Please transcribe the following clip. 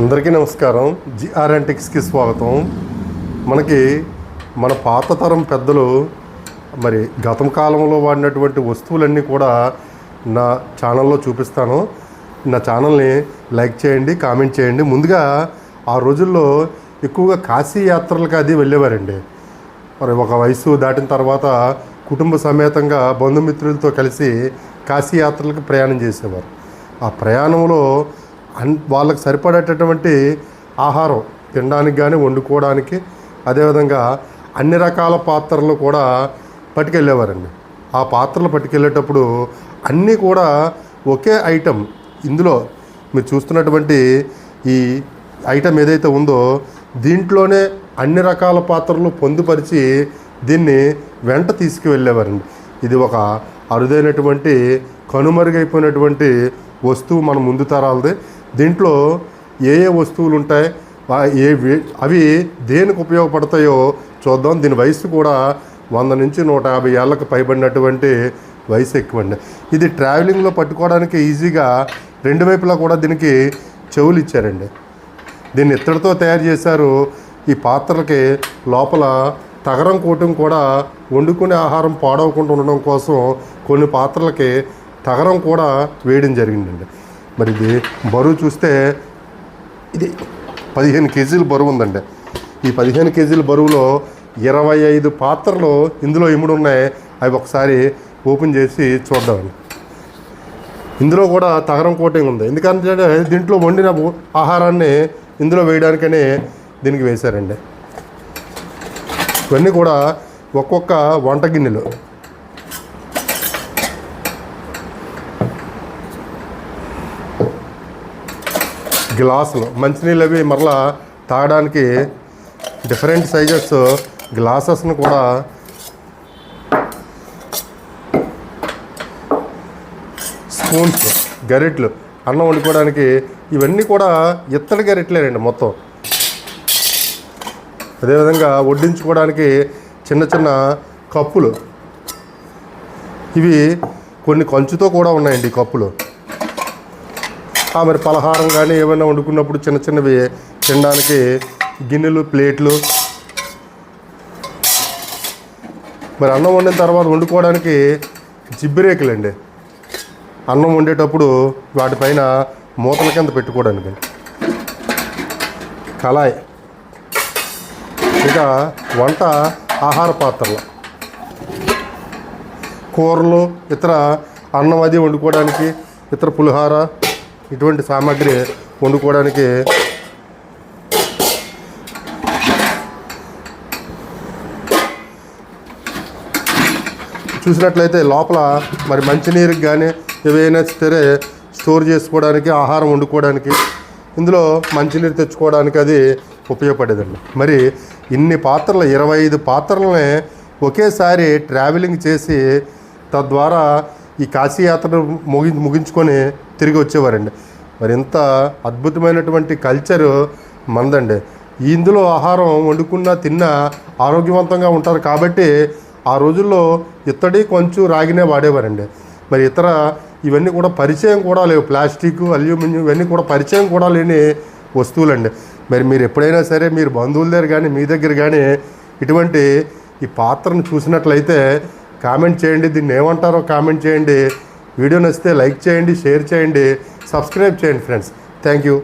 అందరికీ నమస్కారం. జిఆర్ యాంటిక్స్కి స్వాగతం. మనకి మన పాత తరం పెద్దలు మరి గతం కాలంలో వాడినటువంటి వస్తువులన్నీ కూడా నా ఛానల్లో చూపిస్తాను. నా ఛానల్ని లైక్ చేయండి కామెంట్ చేయండి. ముందుగా ఆ రోజుల్లో ఎక్కువగా కాశీ యాత్రలకు అది వెళ్ళేవారండి. మరి ఒక వయసు దాటిన తర్వాత కుటుంబ సమేతంగా బంధుమిత్రులతో కలిసి కాశీ యాత్రలకు ప్రయాణం చేసేవారు. ఆ ప్రయాణంలో అన్ వాళ్ళకి సరిపడేటటువంటి ఆహారం తినడానికి కానీ వండుకోవడానికి అదేవిధంగా అన్ని రకాల పాత్రలు కూడా పట్టుకెళ్ళేవారండి. ఆ పాత్రలు పట్టుకెళ్ళేటప్పుడు అన్నీ కూడా ఒకే ఐటెం. ఇందులో మీరు చూస్తున్నటువంటి ఈ ఐటెం ఏదైతే ఉందో దీంట్లోనే అన్ని రకాల పాత్రలు పొందుపరిచి దీన్ని వెంట తీసుకువెళ్ళేవారండి. ఇది ఒక అరుదైనటువంటి కనుమరుగైపోయినటువంటి వస్తువు మన ముందు తరాలది. దీంట్లో ఏ ఏ వస్తువులు ఉంటాయి ఏ అవి దేనికి ఉపయోగపడతాయో చూద్దాం. దీని వయసు కూడా వంద నుంచి నూట యాభై ఏళ్ళకు పైబడినటువంటి వయసు ఎక్కువండి. ఇది ట్రావెలింగ్లో పట్టుకోవడానికి ఈజీగా రెండు వైపులా కూడా దీనికి చెవులు ఇచ్చారండి. దీన్ని ఇత్తడితో తయారు చేశారు. ఈ పాత్రలకి లోపల తగరం కోటింగ్ కూడా వండుకునే ఆహారం పాడవకుండా ఉండడం కోసం కొన్ని పాత్రలకి తగరం కూడా వేయడం జరిగిందండి. మరి ఇది బరువు చూస్తే ఇది పదిహేను కేజీలు బరువు ఉందండి. ఈ పదిహేను కేజీల బరువులో ఇరవై ఐదు పాత్రలు ఇందులో ఇముడు ఉన్నాయి. అవి ఒకసారి ఓపెన్ చేసి చూద్దామని ఇందులో కూడా తగరం కోటింగ్ ఉంది. ఎందుకంటే దీంట్లో వండిన ఆహారాన్ని ఇందులో వేయడానికనే దీనికి వేశారండి. ఇవన్నీ కూడా ఒక్కొక్క వంట గిన్నెలు. గ్లాసులు. మంచినీళ్ళు అవి మరలా తాగడానికి డిఫరెంట్ సైజెస్ గ్లాసెస్ను కూడా స్పూన్స్ గరిట్లు అన్నం వండుకోవడానికి ఇవన్నీ కూడా ఇత్తడి గరిట్లేనండి మొత్తం. అదేవిధంగా వడ్డించుకోవడానికి చిన్న చిన్న కప్పులు. ఇవి కొన్ని కంచుతో కూడా ఉన్నాయండి ఈ కప్పులు. మరి పలహారం కానీ ఏమైనా వండుకున్నప్పుడు చిన్న చిన్నవి తినడానికి గిన్నెలు ప్లేట్లు. మరి అన్నం వండిన తర్వాత వండుకోవడానికి జిబ్బిరేకులండి. అన్నం వండేటప్పుడు వాటిపైన మూతల కింద పెట్టుకోవడానికి. కళాయి. ఇంకా వంట ఆహార పాత్రలు. కూరలు ఇతర అన్నం అది వండుకోవడానికి ఇతర పులిహార ఇటువంటి సామాగ్రి వండుకోవడానికి చూసినట్లయితే లోపల మరి మంచినీరుకి కానీ ఏవైనా సరే స్టోర్ చేసుకోవడానికి ఆహారం వండుకోవడానికి ఇందులో మంచినీరు తెచ్చుకోవడానికి అది ఉపయోగపడేదండి. మరి ఇన్ని పాత్రలు ఇరవై ఐదు పాత్రలని ఒకేసారి ట్రావెలింగ్ చేసి తద్వారా ఈ కాశీయాత్రను ముగి ముగించుకొని తిరిగి వచ్చేవారండి. మరి ఇంత అద్భుతమైనటువంటి కల్చరు మందండి. ఇందులో ఆహారం వండుకున్నా తిన్నా ఆరోగ్యవంతంగా ఉంటారు కాబట్టి ఆ రోజుల్లో ఇత్తడి కొంచెం రాగినే వాడేవారండి. మరి ఇతర ఇవన్నీ కూడా పరిచయం కూడా లేవు. ప్లాస్టిక్ అల్యూమినియం ఇవన్నీ కూడా పరిచయం కూడా లేని వస్తువులండి. మరి మీరు ఎప్పుడైనా సరే మీరు బంధువుల దగ్గర కానీ మీ దగ్గర కానీ ఇటువంటి ఈ పాత్రను చూసినట్లయితే కామెంట్ చేయండి. దీన్ని ఏమంటారో కామెంట్ చేయండి. వీడియో నచ్చితే లైక్ చేయండి షేర్ చేయండి సబ్స్క్రైబ్ చేయండి ఫ్రెండ్స్. Thank you.